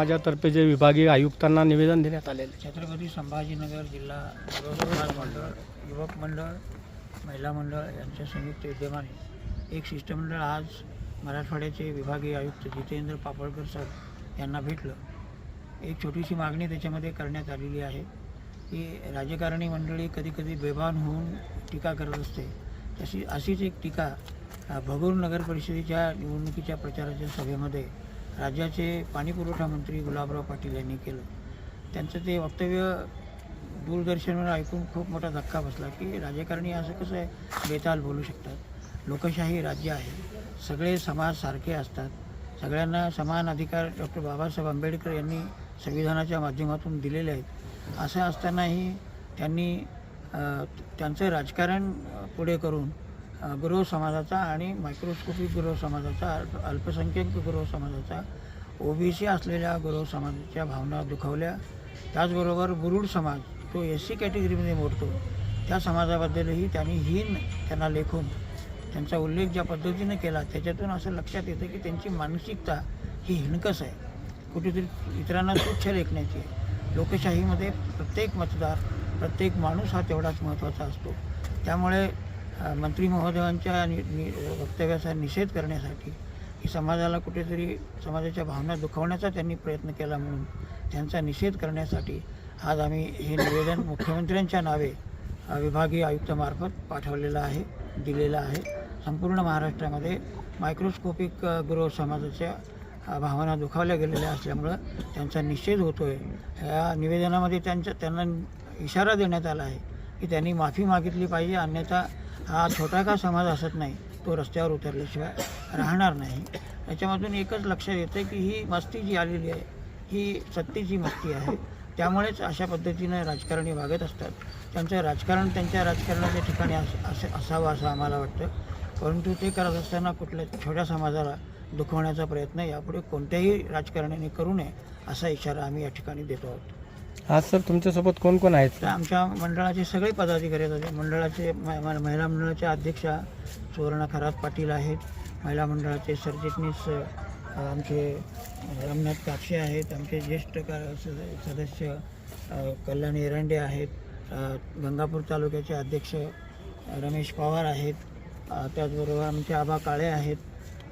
समाजातर्फे जे विभागीय आयुक्तांना निवेदन देण्यात आलेले छत्रपती संभाजीनगर जिल्हा रोजगार मंडळ युवक मंडळ महिला मंडळ यांच्या संयुक्त विद्यमाने एक शिष्टमंडळ आज मराठवाड्याचे विभागीय आयुक्त जितेंद्र पापळकर सर यांना भेटलं. एक छोटीशी मागणी त्याच्यामध्ये करण्यात आलेली आहे की राजकारणी मंडळी कधीकधी बेभान होऊन टीका करत असते. तशी अशीच एक टीका भगूर नगर परिषदेच्या निवडणुकीच्या प्रचाराच्या सभेमध्ये राज्याचे पाणीपुरवठा मंत्री गुलाबराव पाटील यांनी केलं. त्यांचं ते वक्तव्य दूरदर्शनवर ऐकून खूप मोठा धक्का बसला की राजकारणी असं कसं आहे? बेताल बोलू शकतात. लोकशाही राज्य आहे. सगळे समाज सारखे असतात. सगळ्यांना समान अधिकार डॉक्टर बाबासाहेब आंबेडकर यांनी संविधानाच्या माध्यमातून दिलेले आहेत. असं असतानाही त्यांनी त्यांचं राजकारण पुढे करून गुरव समाजाचा आणि मायक्रोस्कोपिक गुरव समाजाचा अल्प अल्पसंख्याक गुरव समाजाचा ओबीसी असलेल्या गुरव समाजाच्या भावना दुखावल्या. त्याचबरोबर गुरुड समाज तो एस सी कॅटेगरीमध्ये मोडतो. त्या समाजाबद्दलही त्यांनी हीन त्यांना लेखून त्यांचा उल्लेख ज्या पद्धतीने केला त्याच्यातून असं लक्षात येतं की त्यांची मानसिकता ही हिणकस आहे. कुठेतरी इतरांना तुच्छ लेखण्याची आहे. लोकशाहीमध्ये प्रत्येक मतदार प्रत्येक माणूस हा तेवढाच महत्त्वाचा असतो. त्यामुळे मंत्री महोदयांच्या नि नि वक्तव्याचा निषेध करण्यासाठी की समाजाला कुठेतरी समाजाच्या भावना दुखवण्याचा त्यांनी प्रयत्न केला म्हणून त्यांचा निषेध करण्यासाठी आज आम्ही हे निवेदन मुख्यमंत्र्यांच्या नावे विभागीय आयुक्तामार्फत पाठवलेलं आहे दिलेलं आहे. संपूर्ण महाराष्ट्रामध्ये मायक्रोस्कोपिक गृह समाजाच्या भावना दुखावल्या गेलेल्या असल्यामुळं त्यांचा निषेध होतो आहे या निवेदनामध्ये त्यांच्या त्यांना इशारा देण्यात आला आहे की त्यांनी माफी मागितली पाहिजे अन्यथा हा छोटा का समाज असत नाही तो रस्त्यावर उतरल्याशिवाय राहणार नाही. याच्यामधून एकच लक्षात येतं की ही मस्ती जी आलेली आहे ही सत्तेची मस्ती आहे. त्यामुळेच अशा पद्धतीनं राजकारणी वागत असतात. त्यांचं राजकारण त्यांच्या राजकारणाच्या ठिकाणी असं असावं असं आम्हाला वाटतं. परंतु ते करत असताना कुठल्या छोट्या समाजाला दुखवण्याचा प्रयत्न यापुढे कोणत्याही राजकारण्याने करू नये असा इशारा आम्ही या ठिकाणी देतो आहोत. आज सर तुमच्यासोबत कोण कोण आहेत? तर आमच्या मंडळाचे सगळे पदाधिकारी आहेत. मंडळाचे म- म- महिला मंडळाच्या अध्यक्षा सुवर्णा खरात पाटील आहेत. महिला मंडळाचे सरचिटणीस अ, आमचे रमनाथ कापसे आहेत. आमचे ज्येष्ठ का सद- सदस्य अ, कल्याण एरंडे आहेत. अ, गंगापूर तालुक्याचे अध्यक्ष रमेश पवार आहेत. अ, त्याचबरोबर आमचे आबा काळे आहेत.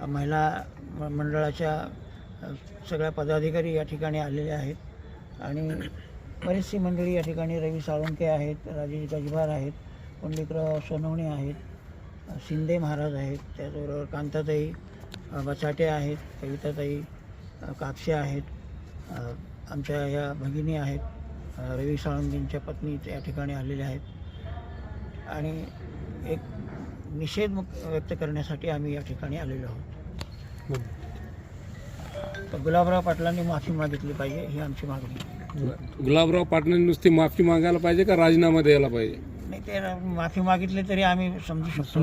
महिला म- मंडळाच्या अ, सगळ्या पदाधिकारी या ठिकाणी आलेले आहेत. आणि बरीचशी मंडळी या ठिकाणी रवी साळुंके आहेत राजेश गजभार आहेत पंडितराव सोनवणे आहेत शिंदे महाराज आहेत त्याचबरोबर कांताताई बचाटे आहेत कविताताई कापसे आहेत आमच्या या भगिनी आहेत रवी साळुंकेंच्या पत्नी या ठिकाणी आलेल्या आहेत. आणि एक निषेध व्यक्त करण्यासाठी आम्ही या ठिकाणी आलेलो आहोत. तर गुलाबराव पाटलांनी माफी मागितली पाहिजे ही आमची मागणी आहे. गुलाबराव पाटलांनी नुसती माफी मागायला पाहिजे का राजीनामा द्यायला पाहिजे नाही ते माफी मागितली तरी आम्ही समजू शकतो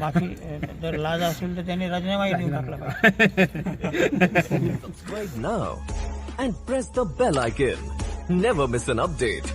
माफी अ, जर लाज असेल तर त्यांनी राजीनामाही देऊन टाकला पाहिजे subscribe now and press the bell icon. Never miss an update.